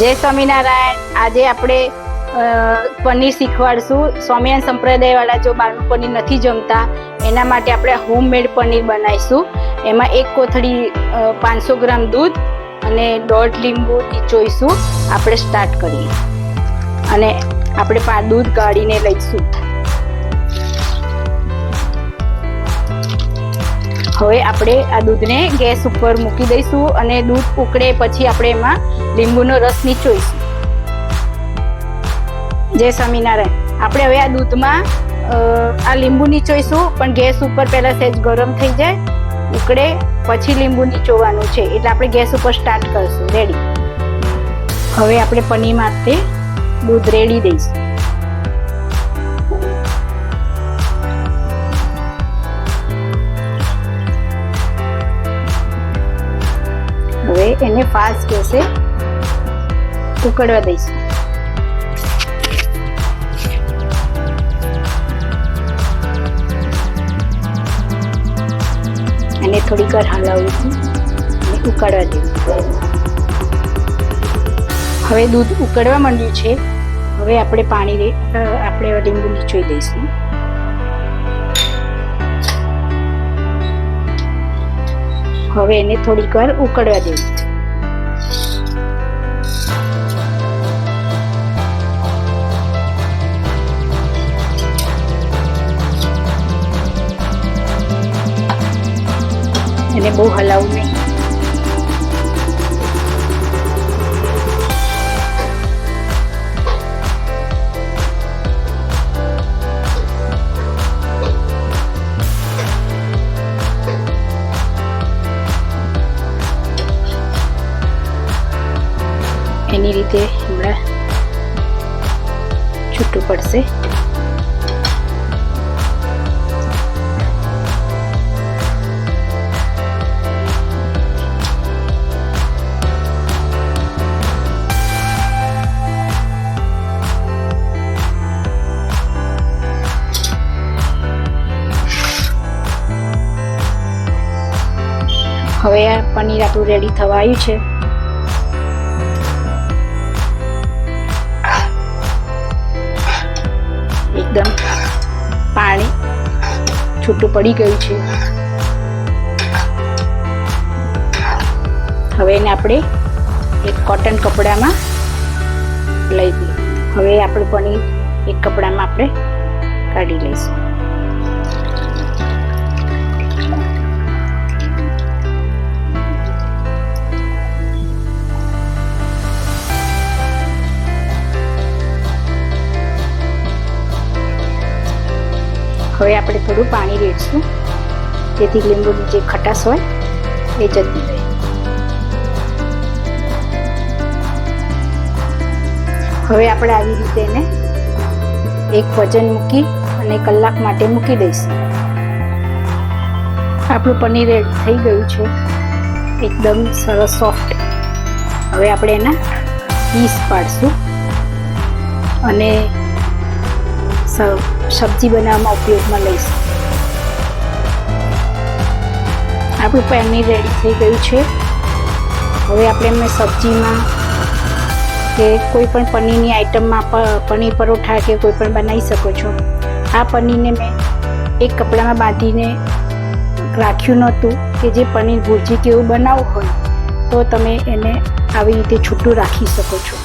જય સ્વામિનારાયણ. આજે આપણે પનીર શીખવાડશું. સ્વામિનારાયણ સંપ્રદાયવાળા જો બહારનું પનીર નથી જમતા, એના માટે આપણે હોમમેડ પનીર બનાવીશું. એમાં એક કોથળી પાંચસો ગ્રામ દૂધ અને દોઢ લીંબુ ચોઈશું. આપણે સ્ટાર્ટ કરીએ. અને આપણે દૂધ ગાળીને લઈશું. હવે આપણે આ દૂધને ગેસ ઉપર મૂકી દઈશું અને દૂધ ઉકળે પછી આપણે એમાં લીંબુનો રસ નીચોઈશું. જય સ્વામિનારાયણ. આપણે હવે આ દૂધમાં આ લીંબુ નીચોઈશું, પણ ગેસ ઉપર પહેલાં સહેજ ગરમ થઈ જાય, ઉકળે, પછી લીંબુ નીચોવાનું છે. એટલે આપણે ગેસ ઉપર સ્ટાર્ટ કરશું. રેડી હવે આપણે પનીર માટે દૂધ રેડી દઈશું. એને ફાસ્ટ ગેસે ઉકળવા દઈશું. અને થોડીક વાર હલાવું અને ઉકાળવા દઈશું હવે દૂધ ઉકળવા માંડ્યું છે. હવે આપણે પાણી આપણે લીંબુ નીચોઈ દઈશું. હવે એને થોડીક વાર ઉકળવા દેવું. એને બહુ હલાવવું નહીં. એની રીતે હમણાં છૂટું પડશે. હવે આ પનીર આપણું રેડી થવા આવ્યું છે. એકદમ પાણી છૂટું પડી ગયું છે. હવે એને આપણે એક કોટન કપડામાં લઈ દઈએ. હવે આપણું પનીર એક કપડામાં આપણે કાઢી લઈશું. હવે આપણે થોડું પાણી રેડશું. જેથી લીંબુની જે ખટાશ હોય એ જતી રહે. હવે આપણે આવી રીતે એને એક વજન મૂકી અને કલાક માટે મૂકી દઈશું. આપણું પનીર થઈ ગયું છે. એકદમ સરસ સોફ્ટ. હવે આપણે એના પીસ પાડશું. અને સ- સબ્જી બનાવવામાં ઉપયોગમાં લઈશ. આપણું પનીર રેડી થઈ ગયું છે. હવે આપણે એમને સબ્જીમાં કે કોઈ પણ પનીરની આઈટમમાં પનીર પરોઠા કે કોઈ પણ બનાવી શકો છો. આ પનીરને મેં એક કપડામાં બાંધીને રાખ્યું નહોતું કે જે પનીર ભુરજી કે એવું બનાવવું હોય તો તમે એને આવી રીતે છૂટું રાખી શકો છો.